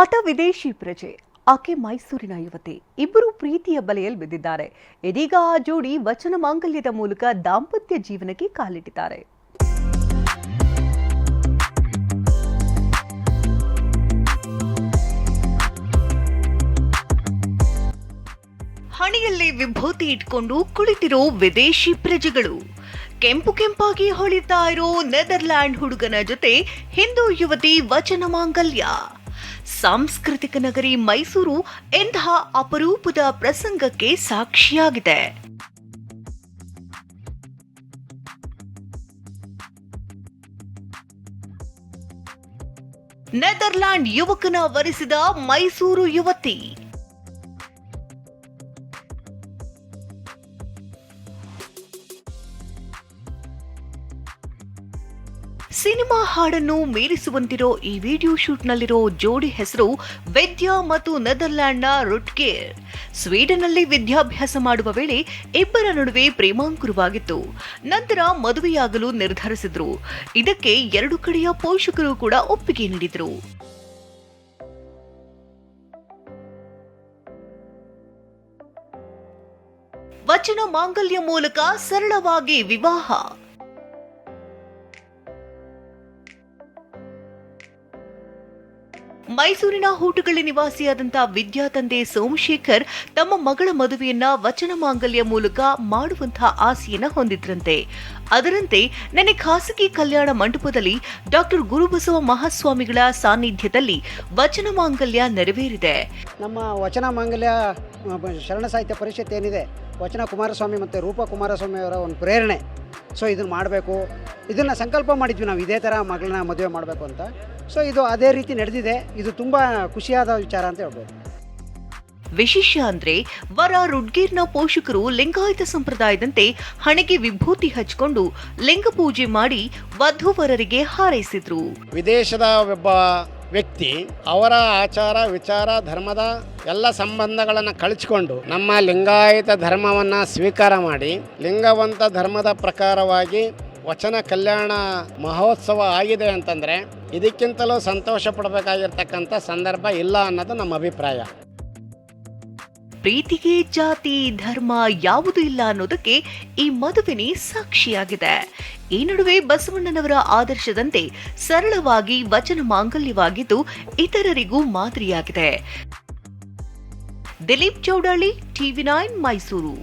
ಆತ ವಿದೇಶಿ ಪ್ರಜೆ, ಆಕೆ ಮೈಸೂರಿನ ಯುವತಿ, ಇಬ್ಬರು ಪ್ರೀತಿಯ ಬಲೆಯಲ್ಲಿ ಬಿದ್ದಿದ್ದಾರೆ. ಇದೀಗ ಆ ಜೋಡಿ ವಚನ ಮಾಂಗಲ್ಯದ ಮೂಲಕ ದಾಂಪತ್ಯ ಜೀವನಕ್ಕೆ ಕಾಲಿಟ್ಟಿದ್ದಾರೆ. ಹಣೆಯಲ್ಲಿ ವಿಭೂತಿ ಇಟ್ಕೊಂಡು ಕುಳಿತಿರೋ ವಿದೇಶಿ ಪ್ರಜೆಗಳು, ಕೆಂಪು ಕೆಂಪಾಗಿ ಹೊಳಿತಾ ಇರೋ ನೆದರ್ಲ್ಯಾಂಡ್ ಹುಡುಗನ ಜೊತೆ ಹಿಂದೂ ಯುವತಿ ವಚನ ಮಾಂಗಲ್ಯ. ಸಾಂಸ್ಕೃತಿಕ ನಗರಿ ಮೈಸೂರು ಎಂತಹ ಅಪರೂಪದ ಪ್ರಸಂಗಕ್ಕೆ ಸಾಕ್ಷಿಯಾಗಿದೆ. ನೆದರ್ಲ್ಯಾಂಡ್ ಯುವಕನ ವರಿಸಿದ ಮೈಸೂರು ಯುವತಿ. ಸಿನಿಮಾ ಹಾಡನ್ನು ಮೀರಿಸುವಂತಿರೋ ಈ ವಿಡಿಯೋ ಶೂಟ್ನಲ್ಲಿರೋ ಜೋಡಿ ಹೆಸರು ವೆದ್ಯಾ ಮತ್ತು ನೆದರ್ಲ್ಯಾಂಡ್ನ ರುಟ್ಗೇರ್ ಸ್ವೀಡನ್ನಲ್ಲಿ ವಿದ್ಯಾಭ್ಯಾಸ ಮಾಡುವ ವೇಳೆ ಇಬ್ಬರ ನಡುವೆ ಪ್ರೇಮಾಂಕುರವಾಗಿತ್ತು. ನಂತರ ಮದುವೆಯಾಗಲು ನಿರ್ಧರಿಸಿದ್ರು. ಇದಕ್ಕೆ ಎರಡು ಕಡೆಯ ಪೋಷಕರು ಕೂಡ ಒಪ್ಪಿಗೆ ನೀಡಿದರು. ವಚನ ಮಾಂಗಲ್ಯ ಮೂಲಕ ಸರಳವಾಗಿ ವಿವಾಹ. ಮೈಸೂರಿನ ಹೂಟುಗಳ ನಿವಾಸಿಯಾದಂಥ ವಿದ್ಯಾ ತಂದೆ ಸೋಮಶೇಖರ್ ತಮ್ಮ ಮಗಳ ಮದುವೆಯನ್ನ ವಚನ ಮಾಂಗಲ್ಯ ಮೂಲಕ ಮಾಡುವಂತಹ ಆಸೆಯನ್ನ ಹೊಂದಿದ್ರಂತೆ. ಅದರಂತೆ ನಿನ್ನೆ ಖಾಸಗಿ ಕಲ್ಯಾಣ ಮಂಟಪದಲ್ಲಿ ಡಾಕ್ಟರ್ ಗುರುಬಸವ ಮಹಾಸ್ವಾಮಿಗಳ ಸಾನ್ನಿಧ್ಯದಲ್ಲಿ ವಚನ ಮಾಂಗಲ್ಯ ನೆರವೇರಿದೆ. ನಮ್ಮ ವಚನ ಮಾಂಗಲ್ಯ ಶರಣ ಸಾಹಿತ್ಯ ಪರಿಷತ್ ಏನಿದೆ, ವಚನ ಕುಮಾರಸ್ವಾಮಿ ಮತ್ತು ರೂಪ ಕುಮಾರಸ್ವಾಮಿ ಅವರ ಒಂದು ಪ್ರೇರಣೆ. ಸೊ ಇದನ್ನು ಮಾಡಬೇಕು. ಇದನ್ನು ಸಂಕಲ್ಪ ಮಾಡಿದ್ವಿ ನಾವು ಇದೇ ಥರ ಮಗಳನ್ನ ಮದುವೆ ಮಾಡಬೇಕು ಅಂತ. ಸೊ ಇದು ಅದೇ ರೀತಿ ನಡೆದಿದೆ. ಇದು ತುಂಬ ಖುಷಿಯಾದ ವಿಚಾರ ಅಂತ ಹೇಳ್ಬೋದು. ವಿಶೇಷ ಅಂದ್ರೆ ವರ ರುಡ್ಗೀರ್ನ ಪೋಷಕರು ಲಿಂಗಾಯತ ಸಂಪ್ರದಾಯದಂತೆ ಹಣೆಗೆ ವಿಭೂತಿ ಹಚ್ಕೊಂಡು ಲಿಂಗ ಪೂಜೆ ಮಾಡಿ ವಧುವರರಿಗೆ ಹಾರೈಸಿದ್ರು. ವಿದೇಶದ ಒಬ್ಬ ವ್ಯಕ್ತಿ ಅವರ ಆಚಾರ, ವಿಚಾರ, ಧರ್ಮದ ಎಲ್ಲ ಸಂಬಂಧಗಳನ್ನು ಕಳಚಿಕೊಂಡು ನಮ್ಮ ಲಿಂಗಾಯತ ಧರ್ಮವನ್ನು ಸ್ವೀಕಾರ ಮಾಡಿ, ಲಿಂಗವಂತ ಧರ್ಮದ ಪ್ರಕಾರವಾಗಿ ವಚನ ಕಲ್ಯಾಣ ಮಹೋತ್ಸವ ಆಗಿದೆ ಅಂತಂದರೆ ಇದಕ್ಕಿಂತಲೂ ಸಂತೋಷ ಪಡಬೇಕಾಗಿರ್ತಕ್ಕಂಥ ಸಂದರ್ಭ ಇಲ್ಲ ಅನ್ನೋದು ನಮ್ಮ ಅಭಿಪ್ರಾಯ. ಪ್ರೀತಿಗೆ ಜಾತಿ, ಧರ್ಮ ಯಾವುದೂ ಇಲ್ಲ ಅನ್ನೋದಕ್ಕೆ ಈ ಮದುವೆನೇ ಸಾಕ್ಷಿಯಾಗಿದೆ. ಈ ನಡುವೆ ಬಸವಣ್ಣನವರ ಆದರ್ಶದಂತೆ ಸರಳವಾಗಿ, ವಚನ ಮಾಂಗಲ್ಯವಾಗಿದ್ದು ಇತರರಿಗೂ ಮಾದರಿಯಾಗಿದೆ. Dilip Chowdali TV nine Mysuru.